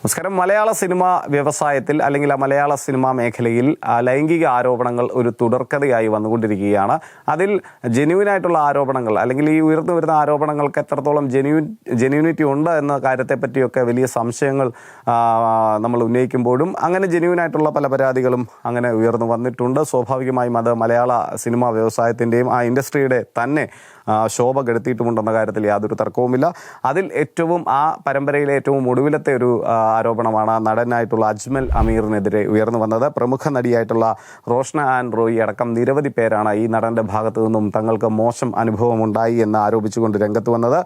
നമസ്കാരം. മലയാള സിനിമ വ്യവസായത്തിൽ അല്ലെങ്കിൽ ആ മലയാള സിനിമാ മേഖലയിൽ ലൈംഗിക ആരോപണങ്ങൾ ഒരു തുടർക്കഥയായി വന്നുകൊണ്ടിരിക്കുകയാണ്. അതിൽ ജെന്യൂനായിട്ടുള്ള ആരോപണങ്ങൾ അല്ലെങ്കിൽ ഈ ഉയർന്നു വരുന്ന ആരോപണങ്ങൾക്ക് എത്രത്തോളം ജെന്യൂൻ ജെന്യൂനിറ്റി ഉണ്ട് എന്ന കാര്യത്തെ പറ്റിയൊക്കെ വലിയ സംശയങ്ങൾ നമ്മൾ ഉന്നയിക്കുമ്പോഴും അങ്ങനെ ജെന്യൂനായിട്ടുള്ള പല പരാതികളും അങ്ങനെ ഉയർന്നു വന്നിട്ടുണ്ട്. സ്വാഭാവികമായും അത് മലയാള സിനിമാ വ്യവസായത്തിന്റെയും ആ ഇൻഡസ്ട്രിയുടെ തന്നെ ശോഭ കെടുത്തിയിട്ടുമുണ്ടെന്ന കാര്യത്തിൽ യാതൊരു തർക്കവുമില്ല. അതിൽ ഏറ്റവും ആ പരമ്പരയിലെ ഏറ്റവും ഒടുവിലത്തെ ഒരു ആരോപണമാണ് നടനായിട്ടുള്ള അജ്മൽ അമീറിനെതിരെ ഉയർന്നു വന്നത്. പ്രമുഖ നടിയായിട്ടുള്ള റോഷ്ന ആൻഡ് റോയി അടക്കം നിരവധി പേരാണ് ഈ നടന്റെ ഭാഗത്തു നിന്നും തങ്ങൾക്ക് മോശം അനുഭവം ഉണ്ടായി എന്ന് ആരോപിച്ചുകൊണ്ട് രംഗത്ത് വന്നത്.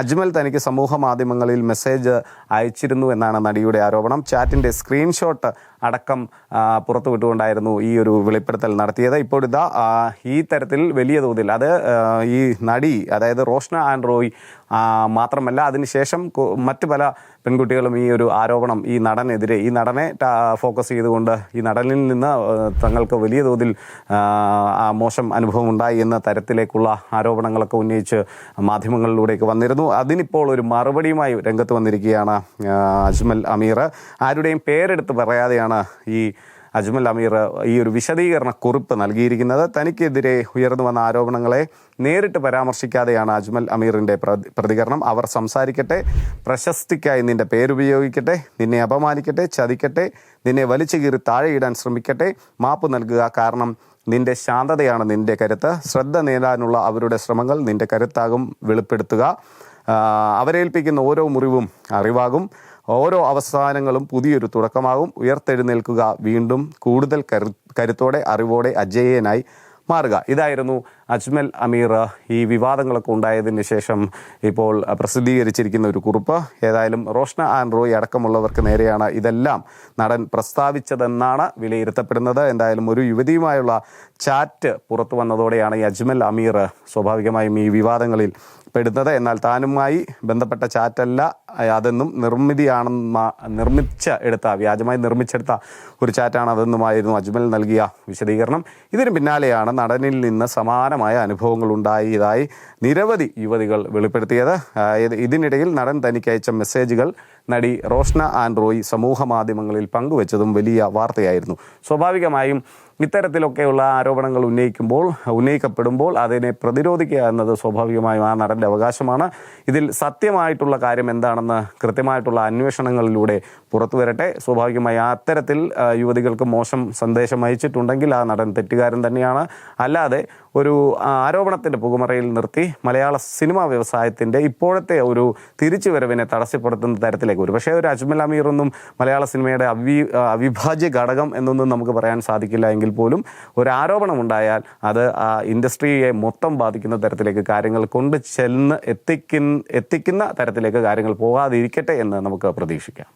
അജ്മൽ തനിക്ക് സമൂഹ മാധ്യമങ്ങളിൽ മെസ്സേജ് അയച്ചിരുന്നു എന്നാണ് നടിയുടെ ആരോപണം. ചാറ്റിന്റെ സ്ക്രീൻഷോട്ട് അടക്കം പുറത്തുവിട്ടുകൊണ്ടായിരുന്നു ഈ ഒരു വെളിപ്പെടുത്തൽ നടത്തിയത്. ഇപ്പോഴിതാ ഈ തരത്തിൽ വലിയ തോതിൽ അത് ആ, ഈ നടി അതായത് റോഷ്ന ആൻഡ്രോയ് മാത്രമല്ല അതിനുശേഷം മറ്റ് പല പെൺകുട്ടികളും ഈ ഒരു ആരോപണം ഈ നടനെതിരെ ഈ നടനെ ഫോക്കസ് ചെയ്തുകൊണ്ട് ഈ നടനിൽ നിന്ന് തങ്ങൾക്ക് വലിയ തോതിൽ മോശം അനുഭവം ഉണ്ടായി എന്ന തരത്തിലേക്കുള്ള ആരോപണങ്ങളൊക്കെ ഉന്നയിച്ച് മാധ്യമങ്ങളിലൂടെയൊക്കെ വന്നിരുന്നു. അതിനിപ്പോൾ ഒരു മറുപടിയുമായി രംഗത്ത് വന്നിരിക്കുകയാണ് അജ്മൽ അമീർ. ആരുടെയും പേരെടുത്ത് പറയാതെയാണ് ഈ അജ്മൽ അമീർ ഈ ഒരു വിശദീകരണ കുറിപ്പ് നൽകിയിരിക്കുന്നത്. തനിക്കെതിരെ ഉയർന്നു വന്ന ആരോപണങ്ങളെ നേരിട്ട് പരാമർശിക്കാതെയാണ് അജ്മൽ അമീറിന്റെ പ്രതികരണം. അവർ സംസാരിക്കട്ടെ പ്രശസ്തിക്കായി നിന്റെ പേരുപയോഗിക്കട്ടെ നിന്നെ അപമാനിക്കട്ടെ ചതിക്കട്ടെ നിന്നെ വലിച്ചു കീറി താഴെയിടാൻ ശ്രമിക്കട്ടെ മാപ്പ് നൽകുക കാരണം നിന്റെ ശാന്തതയാണ് നിന്റെ കരുത്ത്. ശ്രദ്ധ നേടാനുള്ള അവരുടെ ശ്രമങ്ങൾ നിന്റെ കരുത്താകും വെളിപ്പെടുത്തുക. അവരേൽപ്പിക്കുന്ന ഓരോ മുറിവും അറിവാകും. ഓരോ അവസാനങ്ങളും പുതിയൊരു തുടക്കമാകും. ഉയർത്തെഴുന്നേൽക്കുക വീണ്ടും കൂടുതൽ കരു കരുത്തോടെ അറിവോടെ അജേയനായി മാറുക. ഇതായിരുന്നു അജ്മൽ അമീർ ഈ വിവാദങ്ങളൊക്കെ ഉണ്ടായതിന് ശേഷം ഇപ്പോൾ പ്രസിദ്ധീകരിച്ചിരിക്കുന്ന ഒരു കുറിപ്പ്. ഏതായാലും റോഷ്ന ആൻഡ് റോയ് അടക്കമുള്ളവർക്ക് നേരെയാണ് ഇതെല്ലാം നടൻ പ്രസ്താവിച്ചതെന്നാണ് വിലയിരുത്തപ്പെടുന്നത്. എന്തായാലും ഒരു യുവതിയുമായുള്ള ചാറ്റ് പുറത്തു വന്നതോടെയാണ് ഈ അജ്മൽ അമീർ സ്വാഭാവികമായും ഈ വിവാദങ്ങളിൽ പെടുന്നത്. എന്നാൽ താനുമായി ബന്ധപ്പെട്ട ചാറ്റല്ല അതെന്നും നിർമ്മിതിയാണെന്ന നിർമ്മിച്ച എടുത്ത വ്യാജമായി നിർമ്മിച്ചെടുത്ത ഒരു ചാറ്റാണ് അതെന്നുമായിരുന്നു അജ്മൽ നൽകിയ വിശദീകരണം. ഇതിന് പിന്നാലെയാണ് നടനിൽ നിന്ന് സമാനമായ അനുഭവങ്ങൾ ഉണ്ടായതായി നിരവധി യുവതികൾ വെളിപ്പെടുത്തിയത്. ഇതിനിടയിൽ നടൻ തനിക്ക് അയച്ച മെസ്സേജുകൾ നടി റോഷ്ന ആൻഡ് റോയ് സമൂഹ മാധ്യമങ്ങളിൽ പങ്കുവച്ചതും വലിയ വാർത്തയായിരുന്നു. സ്വാഭാവികമായും ഇത്തരത്തിലൊക്കെയുള്ള ആരോപണങ്ങൾ ഉന്നയിക്കുമ്പോൾ ഉന്നയിക്കപ്പെടുമ്പോൾ അതിനെ പ്രതിരോധിക്കുക എന്നത് സ്വാഭാവികമായും ആ നടന്റെ അവകാശമാണ്. ഇതിൽ സത്യമായിട്ടുള്ള കാര്യം എന്താണെന്ന് കൃത്യമായിട്ടുള്ള അന്വേഷണങ്ങളിലൂടെ പുറത്തു വരട്ടെ. സ്വാഭാവികമായി അത്തരത്തിൽ യുവതികൾക്ക് മോശം സന്ദേശം അയച്ചിട്ടുണ്ടെങ്കിൽ ആ നടൻ തെറ്റുകാരൻ തന്നെയാണ്. അല്ലാതെ ഒരു ആരോപണത്തിന്റെ പുകമറയിൽ നിർത്തി മലയാള സിനിമാ വ്യവസായത്തിന്റെ ഇപ്പോഴത്തെ ഒരു തിരിച്ചുവരവിനെ തടസ്സപ്പെടുത്തുന്ന തരത്തിലേക്ക് ഒരു പക്ഷേ ഒരു അജ്മൽ അമീർ ഒന്നും മലയാള സിനിമയുടെ അവി അവിഭാജ്യ ഘടകം എന്നൊന്നും നമുക്ക് പറയാൻ സാധിക്കില്ല എങ്കിൽ പോലും ഒരു ആരോപണം ഉണ്ടായാൽ അത് ആ ഇൻഡസ്ട്രിയെ മൊത്തം ബാധിക്കുന്ന തരത്തിലേക്ക് കാര്യങ്ങൾ കൊണ്ട് ചെന്ന് എത്തിക്കുന്ന എത്തിക്കുന്ന തരത്തിലേക്ക് കാര്യങ്ങൾ പോകാതിരിക്കട്ടെ എന്ന് നമുക്ക് പ്രതീക്ഷിക്കാം.